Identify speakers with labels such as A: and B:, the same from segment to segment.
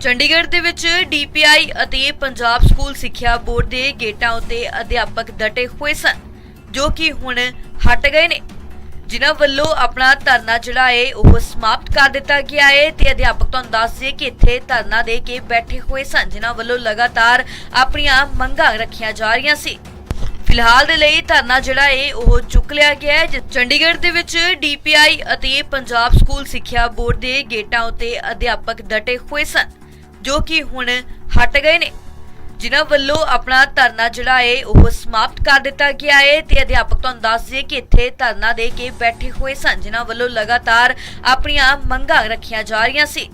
A: ਚੰਡੀਗੜ੍ਹ ਦੇ ਵਿੱਚ ਡੀਪੀਆਈ ਅਤੇ ਪੰਜਾਬ ਸਕੂਲ ਸਿੱਖਿਆ ਬੋਰਡ ਦੇ ਗੇਟਾਂ ਉੱਤੇ ਅਧਿਆਪਕ ਡਟੇ ਹੋਏ ਸਨ, ਜੋ ਕਿ ਹੁਣ ਹਟ ਗਏ ਨੇ। ਜਿਨ੍ਹਾਂ ਵੱਲੋਂ ਆਪਣਾ ਧਰਨਾ ਜਿਹੜਾ ਹੈ ਉਹ ਸਮਾਪਤ ਕਰ ਦਿੱਤਾ ਗਿਆ ਹੈ ਤੇ ਅਧਿਆਪਕ ਤੁਹਾਨੂੰ ਦੱਸ ਦਈਏ ਕਿ ਇੱਥੇ ਧਰਨਾ ਦੇ ਕੇ ਬੈਠੇ ਹੋਏ ਸਨ, ਜਿਨ੍ਹਾਂ ਵੱਲੋਂ ਲਗਾਤਾਰ ਆਪਣੀਆਂ ਮੰਗਾਂ ਰੱਖੀਆਂ ਜਾ ਰਹੀਆਂ ਸੀ। ਫਿਲਹਾਲ ਦੇ ਲਈ ਧਰਨਾ ਜਿਹੜਾ ਹੈ ਉਹ ਚੁੱਕ ਲਿਆ ਗਿਆ ਹੈ ਚੰਡੀਗੜ੍ਹ ਦੇ ਵਿੱਚ ਡੀਪੀਆਈ ਅਤੇ ਪੰਜਾਬ ਸਕੂਲ ਸਿੱਖਿਆ ਬੋਰਡ ਦੇ ਗੇਟਾਂ ਉੱਤੇ ਅਧਿਆਪਕ ਡਟੇ ਹੋਏ ਸਨ। ਜੋ ਕਿ ਹੁਣ ਹਟ ਗਏ ਨੇ। ਜਿਨ੍ਹਾਂ ਵੱਲੋਂ ਆਪਣਾ ਧਰਨਾ ਜਿਹੜਾ ਹੈ ਉਹ ਸਮਾਪਤ ਕਰ ਦਿੱਤਾ ਗਿਆ ਹੈ ਤੇ ਅਧਿਆਪਕ ਤੁਹਾਨੂੰ ਦੱਸ ਦਈਏ ਕਿ ਇੱਥੇ ਧਰਨਾ ਦੇ ਕੇ ਬੈਠੇ ਹੋਏ ਸਨ, ਜਿਨ੍ਹਾਂ ਵੱਲੋਂ ਲਗਾਤਾਰ ਆਪਣੀਆਂ ਮੰਗਾਂ ਰੱਖੀਆਂ ਜਾ ਰਹੀਆਂ ਸੀ।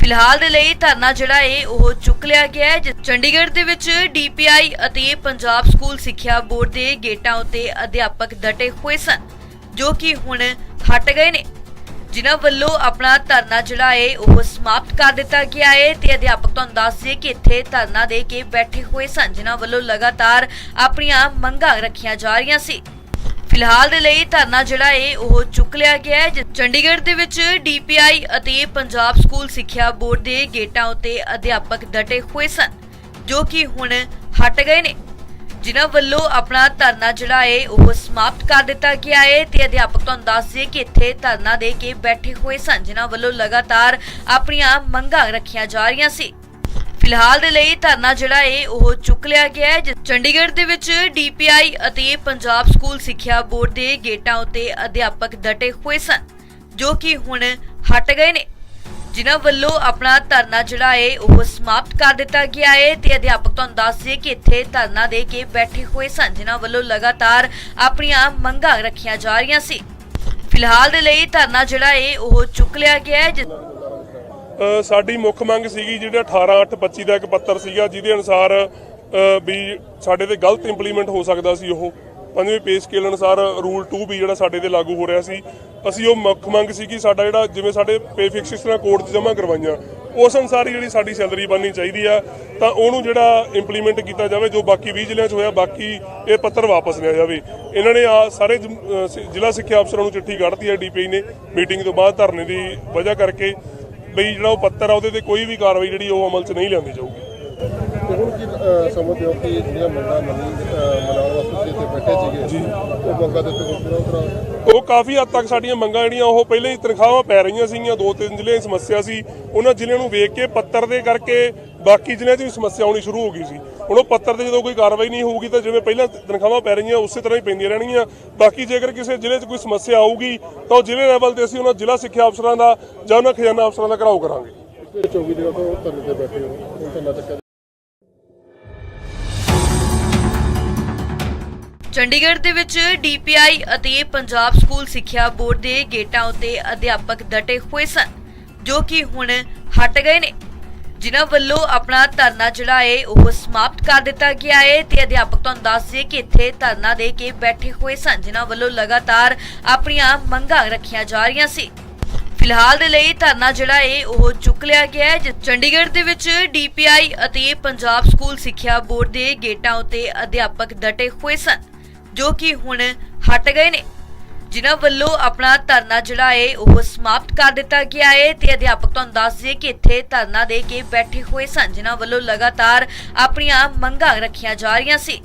A: ਫਿਲਹਾਲ ਦੇ ਲਈ ਧਰਨਾ ਜਿਹੜਾ ਹੈ ਉਹ ਚੁੱਕ ਲਿਆ ਗਿਆ ਹੈ ਚੰਡੀਗੜ੍ਹ ਦੇ ਵਿੱਚ ਡੀਪੀਆਈ ਅਤੇ ਪੰਜਾਬ ਸਕੂਲ ਸਿੱਖਿਆ ਬੋਰਡ ਦੇ ਗੇਟਾਂ ਉੱਤੇ ਅਧਿਆਪਕ ਡਟੇ ਹੋਏ ਸਨ, ਜੋ ਕਿ ਹੁਣ ਹਟ ਗਏ ਨੇ। ਜਿਨ੍ਹਾਂ ਵੱਲੋਂ ਆਪਣਾ ਧਰਨਾ ਜਿਹੜਾ ਹੈ ਉਹ ਸਮਾਪਤ ਕਰ ਦਿੱਤਾ ਗਿਆ ਹੈ ਤੇ ਅਧਿਆਪਕ ਤੁਹਾਨੂੰ ਦੱਸ ਕਿ ਇੱਥੇ ਧਰਨਾ ਦੇ ਕੇ ਬੈਠੇ ਹੋਏ ਸਨ, ਜਿਨ੍ਹਾਂ ਵੱਲੋਂ ਲਗਾਤਾਰ ਆਪਣੀਆਂ ਮੰਗਾਂ ਰੱਖੀਆਂ ਜਾ ਰਹੀਆਂ ਸੀ। ਫਿਲਹਾਲ ਦੇ ਲਈ ਧਰਨਾ ਜਿਹੜਾ ਹੈ ਉਹ ਚੁੱਕ ਲਿਆ ਗਿਆ ਹੈ ਚੰਡੀਗੜ੍ਹ ਦੇ ਵਿੱਚ ਡੀਪੀਆਈ ਅਤੇ ਪੰਜਾਬ ਸਕੂਲ ਸਿੱਖਿਆ ਬੋਰਡ ਦੇ ਗੇਟਾਂ ਉੱਤੇ ਅਧਿਆਪਕ ਡਟੇ ਹੋਏ ਸਨ, ਜੋ ਕਿ ਹੁਣ ਹਟ ਗਏ ਨੇ। ਜਿਨ੍ਹਾਂ ਵੱਲੋਂ ਆਪਣਾ ਧਰਨਾ ਜਿਹੜਾ ਹੈ ਉਹ ਸਮਾਪਤ ਕਰ ਦਿੱਤਾ ਗਿਆ ਹੈ ਤੇ ਅਧਿਆਪਕ ਤੁਹਾਨੂੰ ਦੱਸ ਕਿ ਇੱਥੇ ਧਰਨਾ ਦੇ ਕੇ ਬੈਠੇ ਹੋਏ ਸਨ, ਜਿਨ੍ਹਾਂ ਵੱਲੋਂ ਲਗਾਤਾਰ ਆਪਣੀਆਂ ਮੰਗਾਂ ਰੱਖੀਆਂ ਜਾ ਰਹੀਆਂ ਸੀ। ਫਿਲਹਾਲ ਦੇ ਲਈ ਧਰਨਾ ਜਿਹੜਾ ਹੈ ਉਹ ਚੁੱਕ ਲਿਆ ਗਿਆ ਹੈ ਚੰਡੀਗੜ੍ਹ ਦੇ ਵਿੱਚ ਡੀਪੀਆਈ ਅਤੇ ਪੰਜਾਬ ਸਕੂਲ ਸਿੱਖਿਆ ਬੋਰਡ ਦੇ ਗੇਟਾਂ ਉੱਤੇ ਅਧਿਆਪਕ ਡਟੇ ਹੋਏ ਸਨ, ਜੋ ਕਿ ਹੁਣ ਹਟ ਗਏ ਨੇ। ਜਿਨ੍ਹਾਂ ਵੱਲੋਂ ਆਪਣਾ ਧਰਨਾ ਜਿਹੜਾ ਹੈ ਉਹ ਸਮਾਪਤ ਕਰ ਦਿੱਤਾ ਗਿਆ ਹੈ ਤੇ ਅਧਿਆਪਕ ਤੁਹਾਨੂੰ ਦੱਸ ਕਿ ਇੱਥੇ ਧਰਨਾ ਦੇ ਕੇ ਬੈਠੇ ਹੋਏ ਸਨ, ਜਿਨ੍ਹਾਂ ਵੱਲੋਂ ਲਗਾਤਾਰ ਆਪਣੀਆਂ ਮੰਗਾਂ ਰੱਖੀਆਂ ਜਾ ਰਹੀਆਂ ਸੀ। ਫਿਲਹਾਲ ਦੇ ਲਈ ਧਰਨਾ ਜਿਹੜਾ ਹੈ ਉਹ ਚੁੱਕ ਲਿਆ ਗਿਆ ਹੈ
B: ਸਾਡੀ ਮੁੱਖ ਮੰਗ ਸੀਗੀ ਜਿਹੜਾ 18/8/25 ਦਾ ਇੱਕ ਪੱਤਰ ਸੀਗਾ, ਜਿਹਦੇ ਅਨੁਸਾਰ ਵੀ ਸਾਡੇ ਤੇ ਗਲਤ ਇੰਪਲੀਮੈਂਟ ਹੋ ਸਕਦਾ ਸੀ ਉਹ। ਪੰਜਵੇਂ ਪੇ ਸਕੇਲ ਅਨੁਸਾਰ ਰੂਲ 2 ਵੀ ਜਿਹੜਾ ਸਾਡੇ ਤੇ ਲਾਗੂ ਹੋ ਰਿਹਾ ਸੀ। ਅਸੀਂ ਉਹ ਮੁੱਖ ਮੰਗ ਸੀ ਕਿ ਸਾਡਾ ਜਿਹੜਾ ਜਿਵੇਂ ਸਾਡੇ ਪੇ ਫਿਕਸ ਇਸ ਤਰ੍ਹਾਂ ਕੋਰਟ 'ਚ ਜਮ੍ਹਾਂ ਕਰਵਾਈਆਂ, ਉਸ ਅਨੁਸਾਰ ਹੀ ਜਿਹੜੀ ਸਾਡੀ ਸੈਲਰੀ ਬਣਨੀ ਚਾਹੀਦੀ ਆ। ਤਾਂ ਉਹਨੂੰ ਜਿਹੜਾ ਇੰਪਲੀਮੈਂਟ ਕੀਤਾ ਜਾਵੇ, ਜੋ ਬਾਕੀ 20 ਜ਼ਿਲ੍ਹਿਆਂ 'ਚ ਹੋਇਆ, ਬਾਕੀ ਇਹ ਪੱਤਰ ਵਾਪਸ ਲਿਆ ਜਾਵੇ। ਇਹਨਾਂ ਨੇ ਆ ਸਾਰੇ ਜ- ਜ਼ਿਲ੍ਹਾ ਸਿੱਖਿਆ ਅਫਸਰਾਂ ਨੂੰ ਚਿੱਠੀ ਕੱਢਤੀ ਹੈ ਡੀਪੀ ਨੇ ਮੀਟਿੰਗ ਤੋਂ ਬਾਅਦ ਧਰਨੇ ਦੀ ਵਜ੍ਹਾ ਕਰਕੇ, ਬਈ ਜਿਹੜਾ ਉਹ ਪੱਤਰ ਆ, ਉਹਦੇ ਤੇ ਕੋਈ ਵੀ ਕਾਰਵਾਈ ਜਿਹੜੀ ਉਹ ਅਮਲ 'ਚ ਨਹੀਂ ਲਿਆਂਦੀ ਜਾਊਗੀ।
C: ਹੁਣ ਕੀ ਅਹ, ਸਮਝਦੇ ਹੋ ਕਿ ਜਿਹੜੀਆਂ ਮੰਗਾਂ ਮੰਨੀ ਅਹ, ਮਨਾਉਣ ਵਾਸਤੇ ਇੱਥੇ ਬੈਠੇ ਸੀਗੇ ਜੀ। ਉਹ ਮੰਗਾਂ ਦੇ ਉੱਤੇ ਕੋਈ ਪੂਰਾ ਉਤਰਾ
B: ਉਹ ਕਾਫੀ ਹੱਦ ਤੱਕ ਸਾਡੀਆਂ ਮੰਗਾਂ ਜਿਹੜੀਆਂ ਉਹ ਪਹਿਲਾਂ ਹੀ ਤਨਖਾਹਾਂ ਪੈ ਰਹੀਆਂ ਸੀਗੀਆਂ ਦੋ ਤਿੰਨ ਜ਼ਿਲ੍ਹਿਆਂ ਦੀ ਸਮੱਸਿਆ ਸੀ। ਉਹਨਾਂ ਜ਼ਿਲ੍ਹਿਆਂ ਨੂੰ ਵੇਖ ਕੇ ਪੱਤਰ ਦੇ ਕਰਕੇ ਬਾਕੀ ਜ਼ਿਲ੍ਹਿਆਂ 'ਚ ਵੀ ਸਮੱਸਿਆ ਆਉਣੀ ਸ਼ੁਰੂ ਹੋ ਗਈ ਸੀ। ਹੁਣ ਉਹ ਪੱਤਰ ਤੇ ਜਦੋਂ ਕੋਈ ਕਾਰਵਾਈ ਨਹੀਂ ਹੋਊਗੀ ਤਾਂ ਜਿਵੇਂ ਪਹਿਲਾਂ ਤਨਖਾਹਾਂ ਪੈ ਰਹੀਆਂ ਉਸੇ ਤਰ੍ਹਾਂ ਹੀ ਪੈਂਦੀਆਂ ਰਹਿਣਗੀਆਂ। ਬਾਕੀ ਜੇਕਰ ਕਿਸੇ ਜ਼ਿਲ੍ਹੇ 'ਚ ਕੋਈ ਸਮੱਸਿਆ ਆਊਗੀ ਤਾਂ ਉਹ ਜ਼ਿਲ੍ਹੇ ਲੈਵਲ ਤੇ ਅਸੀਂ ਉਹਨਾਂ ਜ਼ਿਲ੍ਹਾ ਸਿੱਖਿਆ ਅਫਸਰਾਂ ਦਾ ਜਾਂ ਉਹਨਾਂ ਖਜ਼ਾਨਾ ਅਫਸਰਾਂ ਦਾ ਘਰਾਓ ਕਰਾਂਗੇ।
C: ਪਿਛਲੇ 24 ਦਿਨਾਂ ਤੋਂ ਧਰਨੇ ਤੇ ਬੈਠੇ ਹੋ ਹੁਣ ਧਰਨਾ ਚੱਕਿਆ
A: ਚੰਡੀਗੜ੍ਹ ਦੇ ਵਿੱਚ ਡੀਪੀਆਈ ਅਤੇ ਪੰਜਾਬ ਸਕੂਲ ਸਿੱਖਿਆ ਬੋਰਡ ਦੇ ਗੇਟਾਂ ਉੱਤੇ ਅਧਿਆਪਕ ਡਟੇ ਹੋਏ ਸਨ, ਜੋ ਕਿ ਹੁਣ ਹਟ ਗਏ ਨੇ। ਜਿਨ੍ਹਾਂ ਵੱਲੋਂ ਆਪਣਾ ਧਰਨਾ ਜਿਹੜਾ ਹੈ ਉਹ ਸਮਾਪਤ ਕਰ ਦਿੱਤਾ ਗਿਆ ਹੈ ਤੇ ਅਧਿਆਪਕ ਤੁਹਾਨੂੰ ਦੱਸ ਦਈਏ ਕਿ ਇੱਥੇ ਧਰਨਾ ਦੇ ਕੇ ਬੈਠੇ ਹੋਏ ਸਨ, ਜਿਨ੍ਹਾਂ ਵੱਲੋਂ ਲਗਾਤਾਰ ਆਪਣੀਆਂ ਮੰਗਾਂ ਰੱਖੀਆਂ ਜਾ ਰਹੀਆਂ ਸੀ। ਫਿਲਹਾਲ ਦੇ ਲਈ ਧਰਨਾ ਜਿਹੜਾ ਹੈ ਉਹ ਚੁੱਕ ਲਿਆ ਗਿਆ ਹੈ। ਚੰਡੀਗੜ੍ਹ ਦੇ ਵਿੱਚ ਡੀਪੀਆਈ ਅਤੇ ਪੰਜਾਬ ਸਕੂਲ ਸਿੱਖਿਆ ਬੋਰਡ ਦੇ ਗੇਟਾਂ ਉੱਤੇ ਅਧਿਆਪਕ ਡਟੇ ਹੋਏ ਸਨ। ਜੋ ਕਿ ਹੁਣ ਹਟ ਗਏ ਨੇ। ਜਿਨ੍ਹਾਂ ਵੱਲੋਂ ਆਪਣਾ ਧਰਨਾ ਜਿਹੜਾ ਹੈ, ਉਹ ਸਮਾਪਤ ਕਰ ਦਿੱਤਾ ਗਿਆ ਹੈ ਤੇ ਅਧਿਆਪਕ ਤੁਹਾਨੂੰ ਦੱਸ ਦਈਏ ਕਿ ਇੱਥੇ ਧਰਨਾ ਦੇ ਕੇ ਬੈਠੇ ਹੋਏ ਸਨ, ਜਿਨ੍ਹਾਂ ਵੱਲੋਂ ਲਗਾਤਾਰ ਆਪਣੀਆਂ ਮੰਗਾਂ ਰੱਖੀਆਂ ਜਾ ਰਹੀਆਂ ਸੀ।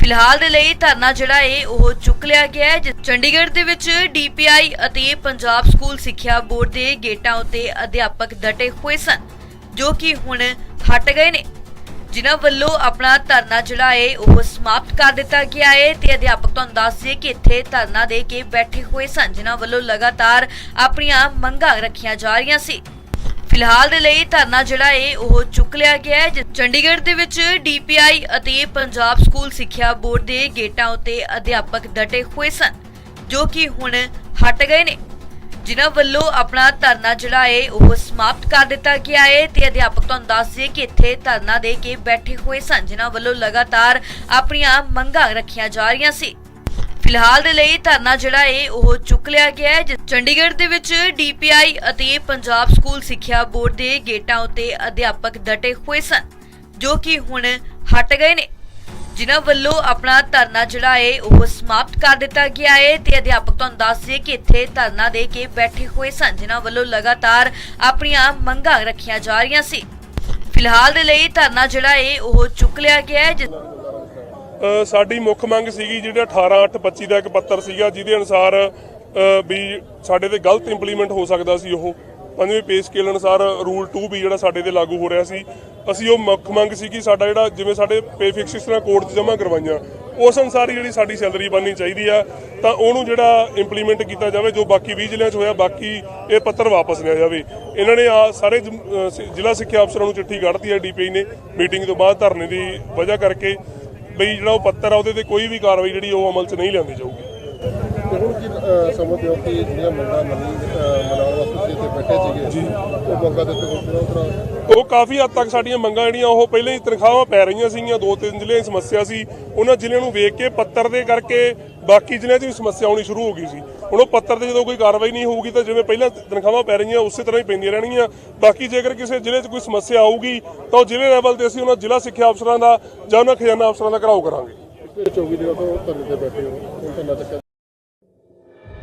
A: ਫਿਲਹਾਲ ਦੇ ਲਈ ਧਰਨਾ ਜਿਹੜਾ ਹੈ, ਉਹ ਚੁੱਕ ਲਿਆ ਗਿਆ ਹੈ ਚੰਡੀਗੜ੍ਹ ਦੇ ਵਿੱਚ ਡੀਪੀਆਈ ਅਤੇ ਪੰਜਾਬ ਸਕੂਲ ਸਿੱਖਿਆ ਬੋਰਡ ਦੇ ਗੇਟਾਂ ਉੱਤੇ ਅਧਿਆਪਕ ਡਟੇ ਹੋਏ ਸਨ, ਜੋ ਕਿ ਹੁਣ ਹਟ ਗਏ ਨੇ। ਜਿਨ੍ਹਾਂ ਵੱਲੋਂ ਆਪਣਾ ਧਰਨਾ ਜਿਹੜਾ ਹੈ ਉਹ ਸਮਾਪਤ ਕਰ ਦਿੱਤਾ ਗਿਆ ਹੈ ਤੇ ਅਧਿਆਪਕ ਤੁਹਾਨੂੰ ਦੱਸ ਕਿ ਇੱਥੇ ਧਰਨਾ ਦੇ ਕੇ ਬੈਠੇ ਹੋਏ ਸਨ, ਜਿਨ੍ਹਾਂ ਵੱਲੋਂ ਲਗਾਤਾਰ ਆਪਣੀਆਂ ਮੰਗਾਂ ਰੱਖੀਆਂ ਜਾ ਰਹੀਆਂ ਸੀ। ਫਿਲਹਾਲ ਦੇ ਲਈ ਧਰਨਾ ਜਿਹੜਾ ਹੈ ਉਹ ਚੁੱਕ ਲਿਆ ਗਿਆ ਹੈ ਚੰਡੀਗੜ੍ਹ ਦੇ ਵਿੱਚ ਡੀਪੀਆਈ ਅਤੇ ਪੰਜਾਬ ਸਕੂਲ ਸਿੱਖਿਆ ਬੋਰਡ ਦੇ ਗੇਟਾਂ ਉੱਤੇ ਅਧਿਆਪਕ ਡਟੇ ਹੋਏ ਸਨ, ਜੋ ਕਿ ਹੁਣ ਹਟ ਗਏ ਨੇ। ਜਿਨ੍ਹਾਂ ਵੱਲੋਂ ਆਪਣਾ ਧਰਨਾ ਜਿਹੜਾ ਹੈ ਉਹ ਸਮਾਪਤ ਕਰ ਦਿੱਤਾ ਗਿਆ ਹੈ ਤੇ ਅਧਿਆਪਕ ਤੁਹਾਨੂੰ ਦੱਸ ਦਈਏ ਕਿ ਇੱਥੇ ਧਰਨਾ ਦੇ ਕੇ ਬੈਠੇ ਹੋਏ ਸਨ, ਜਿਨ੍ਹਾਂ ਵੱਲੋਂ ਲਗਾਤਾਰ ਆਪਣੀਆਂ ਮੰਗਾਂ ਰੱਖੀਆਂ ਜਾ ਰਹੀਆਂ ਸੀ। ਫਿਲਹਾਲ ਦੇ ਲਈ ਧਰਨਾ ਜਿਹੜਾ ਹੈ ਉਹ ਚੁੱਕ ਲਿਆ ਗਿਆ ਹੈ ਚੰਡੀਗੜ੍ਹ ਦੇ ਵਿੱਚ ਡੀਪੀਆਈ ਅਤੇ ਪੰਜਾਬ ਸਕੂਲ ਸਿੱਖਿਆ ਬੋਰਡ ਦੇ ਗੇਟਾਂ ਉੱਤੇ ਅਧਿਆਪਕ ਡਟੇ ਹੋਏ ਸਨ, ਜੋ ਕਿ ਹੁਣ ਹਟ ਗਏ ਨੇ। ਜਿਨ੍ਹਾਂ ਵੱਲੋਂ ਆਪਣਾ ਧਰਨਾ ਜਿਹੜਾ ਹੈ ਉਹ ਸਮਾਪਤ ਕਰ ਦਿੱਤਾ ਗਿਆ ਹੈ ਤੇ ਅਧਿਆਪਕ ਤੁਹਾਨੂੰ ਦੱਸ ਕਿ ਇੱਥੇ ਧਰਨਾ ਦੇ ਕੇ ਬੈਠੇ ਹੋਏ ਸਨ, ਜਿਨ੍ਹਾਂ ਵੱਲੋਂ ਲਗਾਤਾਰ ਆਪਣੀਆਂ ਮੰਗਾਂ ਰੱਖੀਆਂ ਜਾ ਰਹੀਆਂ ਸੀ। ਫਿਲਹਾਲ ਦੇ ਲਈ ਧਰਨਾ ਜਿਹੜਾ ਹੈ ਉਹ ਚੁੱਕ ਲਿਆ ਗਿਆ ਹੈ, ਜਿਸ
B: ਸਾਡੀ ਮੁੱਖ ਮੰਗ ਸੀਗੀ ਜਿਹੜਾ 18/8/25 ਦਾ ਇੱਕ ਪੱਤਰ ਸੀਗਾ, ਜਿਹਦੇ ਅਨੁਸਾਰ ਵੀ ਸਾਡੇ ਤੇ ਗਲਤ ਇੰਪਲੀਮੈਂਟ ਹੋ ਸਕਦਾ ਸੀ ਉਹ। ਪੰਜਵੇਂ ਪੇ ਸਕੇਲ ਅਨੁਸਾਰ ਰੂਲ 2 ਵੀ ਜਿਹੜਾ ਸਾਡੇ ਤੇ ਲਾਗੂ ਹੋ ਰਿਹਾ ਸੀ। ਅਸੀਂ ਉਹ ਮੁੱਖ ਮੰਗ ਸੀ ਕਿ ਸਾਡਾ ਜਿਹੜਾ ਜਿਵੇਂ ਸਾਡੇ ਪੇ ਫਿਕਸ ਇਸ ਤਰ੍ਹਾਂ ਕੋਰਟ 'ਚ ਜਮ੍ਹਾਂ ਕਰਵਾਈਆਂ, ਉਸ ਅਨੁਸਾਰ ਹੀ ਜਿਹੜੀ ਸਾਡੀ ਸੈਲਰੀ ਬਣਨੀ ਚਾਹੀਦੀ ਆ। ਤਾਂ ਉਹਨੂੰ ਜਿਹੜਾ ਇੰਪਲੀਮੈਂਟ ਕੀਤਾ ਜਾਵੇ, ਜੋ ਬਾਕੀ 20 ਜ਼ਿਲ੍ਹਿਆਂ 'ਚ ਹੋਇਆ, ਬਾਕੀ ਇਹ ਪੱਤਰ ਵਾਪਸ ਲਿਆ ਜਾਵੇ। ਇਹਨਾਂ ਨੇ ਆ ਸਾਰੇ ਜ਼ਿਲ੍ਹਾ ਸਿੱਖਿਆ ਅਫਸਰਾਂ ਨੂੰ ਚਿੱਠੀ ਕੱਢਤੀ ਹੈ ਡੀਪੀਆਈ ਨੇ ਮੀਟਿੰਗ ਤੋਂ ਬਾਅਦ ਧਰਨੇ ਦੀ ਵਜ੍ਹਾ ਕਰਕੇ ਬਈ ਜਿਹੜਾ ਉਹ ਪੱਤਰ ਆ, ਉਹਦੇ ਤੇ ਕੋਈ ਵੀ ਕਾਰਵਾਈ ਜਿਹੜੀ ਉਹ ਅਮਲ 'ਚ ਨਹੀਂ ਲਿਆਂਦੀ ਜਾਊਗੀ।
C: ਹੁਣ ਕੀ ਅ, ਸਮਝਦੇ ਹੋ ਕਿ ਜਿਹੜੀਆਂ ਮੰਗਾਂ ਮੰਨੀ ਅ, ਮਨਾਉਣ ਵਾਸਤੇ ਤੁਸੀਂ ਇੱਥੇ ਬੈਠੇ ਸੀਗੇ ਜੀ। ਉਹ ਮੰਗਾਂ ਦੇ ਉੱਤੇ ਹੁਣ ਪੂਰਾ ਉਤਰਾ
B: ਉਹ ਕਾਫੀ ਹੱਦ ਤੱਕ ਸਾਡੀਆਂ ਮੰਗਾਂ ਜਿਹੜੀਆਂ ਉਹ ਪਹਿਲਾਂ ਹੀ ਤਨਖਾਹਾਂ ਪੈ ਰਹੀਆਂ ਸੀਗੀਆਂ ਦੋ ਤਿੰਨ ਜ਼ਿਲ੍ਹਿਆਂ ਦੀ ਸਮੱਸਿਆ ਸੀ। ਉਹਨਾਂ ਜ਼ਿਲ੍ਹਿਆਂ ਨੂੰ ਵੇਖ ਕੇ ਪੱਤਰ ਦੇ ਕਰਕੇ ਬਾਕੀ ਜ਼ਿਲ੍ਹਿਆਂ 'ਚ ਵੀ ਸਮੱਸਿਆ ਆਉਣੀ ਸ਼ੁਰੂ ਹੋ ਗਈ ਸੀ। ਹੁਣ ਉਹ ਪੱਤਰ ਤੇ ਜਦੋਂ ਕੋਈ ਕਾਰਵਾਈ ਨਹੀਂ ਹੋਊਗੀ ਤਾਂ ਜਿਵੇਂ ਪਹਿਲਾਂ ਤਨਖਾਹਾਂ ਪੈ ਰਹੀਆਂ ਉਸੇ ਤਰ੍ਹਾਂ ਹੀ ਪੈਂਦੀਆਂ ਰਹਿਣਗੀਆਂ। ਬਾਕੀ ਜੇਕਰ ਕਿਸੇ ਜ਼ਿਲ੍ਹੇ 'ਚ ਕੋਈ ਸਮੱਸਿਆ ਆਊਗੀ ਤਾਂ ਉਹ ਜ਼ਿਲ੍ਹੇ ਲੈਵਲ ਤੇ ਅਸੀਂ ਉਹਨਾਂ ਜ਼ਿਲ੍ਹਾ ਸਿੱਖਿਆ ਅਫਸਰਾਂ ਦਾ ਜਾਂ ਉਹਨਾਂ ਖਜ਼ਾਨਾ ਅਫਸਰਾਂ ਦਾ ਘਰਾਓ ਕਰਾਂਗੇ।
C: ਪਿਛਲੇ 24 ਦਿਨਾਂ ਤੋਂ ਧਰਨੇ ਤੇ ਬੈਠੇ ਹੋ ਹੁਣ ਤਾਂ ਚੱਕਿਆ